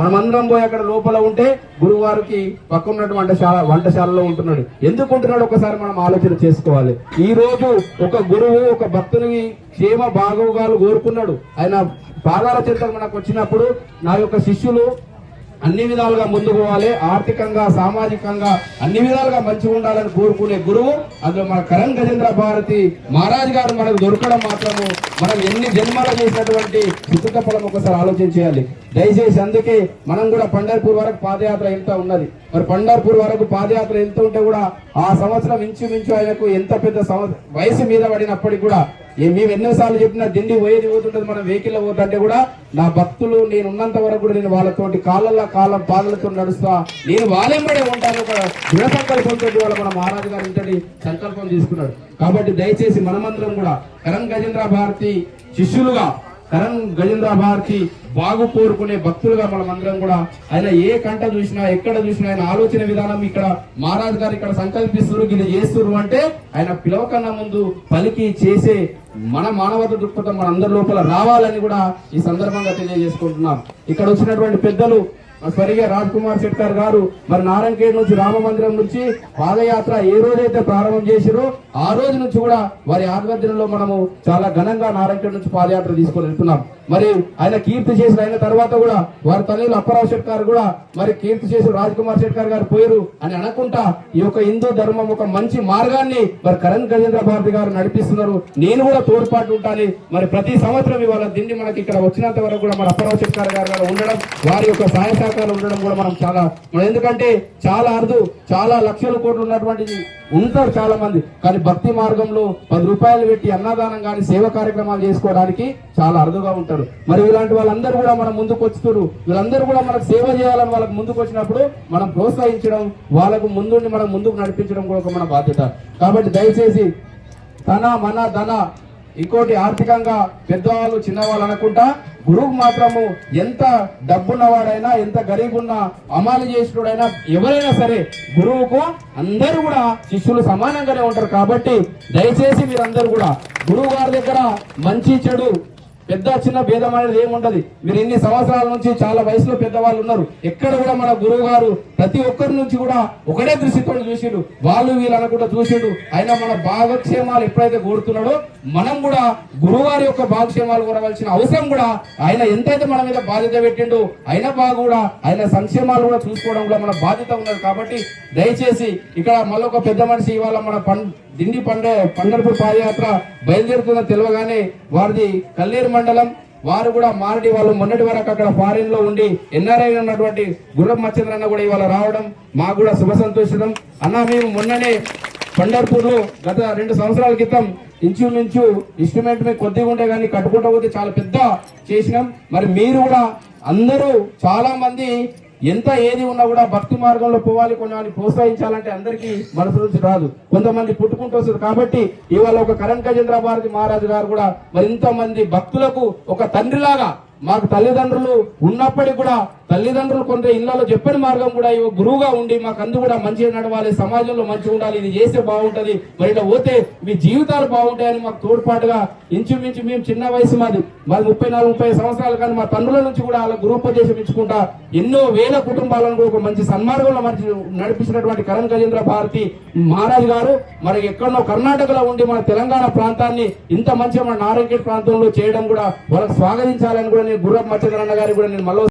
మనమందరం పోయి అక్కడ లోపల ఉంటే గురువారికి పక్కనున్నటువంటి పక్కన వంటశాల వంటశాలలో ఉంటున్నాడు. ఎందుకు ఉంటున్నాడు? ఒకసారి మనం ఆలోచన చేసుకోవాలి. ఈ రోజు ఒక గురువు ఒక భక్తుని క్షేమ బాగోగాలు కోరుకున్నాడు. ఆయన పాదాల చింతలు మనకు వచ్చినప్పుడు నా యొక్క శిష్యులు అన్ని విధాలుగా ముందుకు పోవాలి. ఆర్థికంగా సామాజికంగా అన్ని విధాలుగా మంచిగా ఉండాలని కోరుకునే గురువు. అందులో మన కరణ్ గజేంద్ర భారతి మహారాజ్ గారు మనకు దొరకడం మాత్రము మనం ఎన్ని జన్మలు చేసినటువంటి సుకృత ఫలం ఒకసారి ఆలోచన చేయాలి. దయచేసి అందుకే మనం కూడా పండర్పూర్ వరకు పాదయాత్ర ఎంత ఉన్నది. మరి పండర్పూర్ వరకు పాదయాత్ర ఎంత ఉంటే కూడా ఆ సంవత్సరం ఇంచుమించు ఆయనకు ఎంత పెద్ద సంవత్సరం వయసు మీద పడినప్పటికీ కూడా మేము ఎన్నోసార్లు చెప్పినా దిండి పోయేది పోతుంటది మనం వెహికల్ పోతుంటే కూడా నా భక్తులు నేను ఉన్నంత వరకు కూడా నేను వాళ్ళతోటి కాళ్ళల్లో కాలం పాదలతో నడుస్తా. నేను వాళ్ళెంబడే ఉంటాను ఒక దృఢ సంకల్పంతో వాళ్ళ మన మహారాజు గారు ఇంతటి సంకల్పం తీసుకున్నాడు. కాబట్టి దయచేసి మనమందరం కూడా కరం గజేంద్ర భారతి శిష్యులుగా కరం గజేంద్ర భారతి బాగు కోరుకునే భక్తులుగా మనమందరం కూడా ఆయన ఏ కంట చూసినా ఎక్కడ చూసినా ఆయన ఆలోచన విధానం ఇక్కడ మహారాజ్ గారు ఇక్కడ సంకల్పిస్తున్నారు ఇది చేస్తున్నారు అంటే ఆయన పిలవకన్నా ముందు పలికి చేసే మన మానవత దృక్పథం మన అందరి లోపల రావాలని కూడా ఈ సందర్భంగా తెలియజేసుకుంటున్నాం. ఇక్కడ వచ్చినటువంటి పెద్దలు స్వరిగా రాజ్ కుమార్ శెట్టర్ గారు మరి నారాయణఖేడ్ నుంచి రామ మందిరం నుంచి పాదయాత్ర ఏ రోజైతే ప్రారంభం చేసిరో ఆ రోజు నుంచి కూడా వారి ఆధ్వర్యంలో మనము చాలా ఘనంగా నారాయణఖేడ్ నుంచి పాదయాత్ర తీసుకొని వెళ్తున్నాం. మరి ఆయన కీర్తి చేసిన ఆయన తర్వాత కూడా వారి తల్లిలు అప్పారావు గారు కూడా మరి కీర్తి చేసి రాజ్ కుమార్ శెట్కర్ గారు పోయారు అని అనుకుంటా ఈ యొక్క హిందూ ధర్మం ఒక మంచి మార్గాన్ని మరి కరణ్ గజేంద్ర భారతి గారు నడిపిస్తున్నారు. నేను కూడా తోడ్పాటు ఉంటాను మరి ప్రతి సంవత్సరం ఇవాళ దిండి మనకి ఇక్కడ వచ్చినంత వరకు కూడా మన అప్పారావు శెట్కర్ గారు గారు ఉండడం వారి యొక్క సహాయ సహకారాలు ఉండడం కూడా మనం చాలా మనం ఎందుకంటే చాలా అరుదు చాలా లక్షల కోట్లు ఉన్నటువంటిది ఉంటారు చాలా మంది. కానీ భక్తి మార్గంలో పది రూపాయలు పెట్టి అన్నదానం కానీ సేవ కార్యక్రమాలు చేసుకోవడానికి చాలా అరుదుగా ఉంటారు. మరి ఇలాంటి వాళ్ళందరూ కూడా మనం ముందుకు వచ్చుతున్నారు వీళ్ళందరూ కూడా మనకు సేవ చేయాలని వాళ్ళకి ముందుకు వచ్చినప్పుడు మనం ప్రోత్సహించడం వాళ్ళకు ముందుండి మనం ముందుకు నడిపించడం కూడా ఒక మన బాధ్యత. కాబట్టి దయచేసి తన మన ధన ఇంకోటి ఆర్థికంగా పెద్దవాళ్ళు చిన్నవాళ్ళు అనుకుంటా గురువు మాత్రము ఎంత డబ్బున్నవాడైనా ఎంత గరీబున్న అమాలు చేసినోడైనా ఎవరైనా సరే గురువుకు అందరూ కూడా శిష్యులు సమానంగానే ఉంటారు. కాబట్టి దయచేసి మీరందరూ కూడా గురువు గారి దగ్గర మంచి చెడు పెద్ద చిన్న భేదం అనేది ఏముండదు. మీరు ఇన్ని సంవత్సరాల నుంచి చాలా వయసులో పెద్దవాళ్ళు ఉన్నారు. ఎక్కడ కూడా మన గురువు గారు ప్రతి ఒక్కరి నుంచి కూడా ఒకటే దృష్టితో చూసిండు. వాళ్ళు వీళ్ళు కూడా చూసిండు. అయినా మన భాగక్షేమాలు ఎప్పుడైతే కోరుతున్నాడో మనం కూడా గురువారి యొక్క భాగక్షేమాలు కోరవలసిన అవసరం కూడా ఆయన ఎంతైతే మన మీద బాధ్యత పెట్టిండో అయినా బాగా కూడా ఆయన సంక్షేమాలు కూడా చూసుకోవడం కూడా మన బాధ్యత ఉన్నది కాబట్టి దయచేసి ఇక్కడ మళ్ళొక పెద్ద మనిషి ఇవాళ మన పం దిండి పండే పండర్పూర్ పాదయాత్ర బయలుదేరుతుందని తెలియగానే వారిది కల్లేరు మండలం. వారు కూడా మారడి వాళ్ళు మొన్నటి వరకు అక్కడ ఫారిన్లో ఉండి ఎన్ఆర్ఐ ఉన్నటువంటి గుర్రం మచ్చంద్ర అన్న కూడా ఇవాళ రావడం మాకు కూడా శుభ సంతోషితం. అన్న మేము మొన్ననే పండర్పూర్లో గత రెండు సంవత్సరాల క్రితం ఇంచుమించు ఇన్స్ట్రుమెంట్ మీద కొద్దిగా ఉంటే కానీ కట్టుకుంటా పోతే చాలా పెద్ద చేసినాం. మరి మీరు కూడా అందరూ చాలా మంది ఎంత ఏది ఉన్నా కూడా భక్తి మార్గంలో పోవాలి కొంతమంది ప్రోత్సహించాలంటే అందరికీ మనసు నుంచి రాదు. కొంతమంది పుట్టుకుంటూ వస్తుంది కాబట్టి ఇవాళ ఒక కరణ్ గజేంద్ర భారతి మహారాజు గారు కూడా మరింత మంది భక్తులకు ఒక తండ్రిలాగా మాకు తల్లిదండ్రులు ఉన్నప్పటికీ కూడా తల్లిదండ్రులు కొంత ఇళ్ళలో చెప్పని మార్గం కూడా ఇవి గురువుగా ఉండి మాకు అందు కూడా మంచిగా నడవాలి సమాజంలో మంచిగా ఉండాలి ఇది చేస్తే బాగుంటది. మరి ఇలా పోతే మీ జీవితాలు బాగుంటాయని మాకు తోడ్పాటుగా ఇంచుమించు మేము చిన్న వయసు మాది. మాది ముప్పై నాలుగు ముప్పై సంవత్సరాలు కానీ మా తండ్రుల నుంచి కూడా అలా గురుపదేశం ఇచ్చుకుంటా ఎన్నో వేల కుటుంబాలను కూడా ఒక మంచి సన్మార్గంలో మంచి నడిపించినటువంటి కరణ్ గజేంద్ర భారతి మహారాజ్ గారు. మరి ఎక్కడో కర్ణాటకలో ఉండి మన తెలంగాణ ప్రాంతాన్ని ఇంత మంచిగా మన నారాయణ ప్రాంతంలో చేయడం కూడా వాళ్ళకి స్వాగతించాలని కూడా నేను గుర్రపు మచ్చంద్రన్న గారికి కూడా నేను మళ్ళీ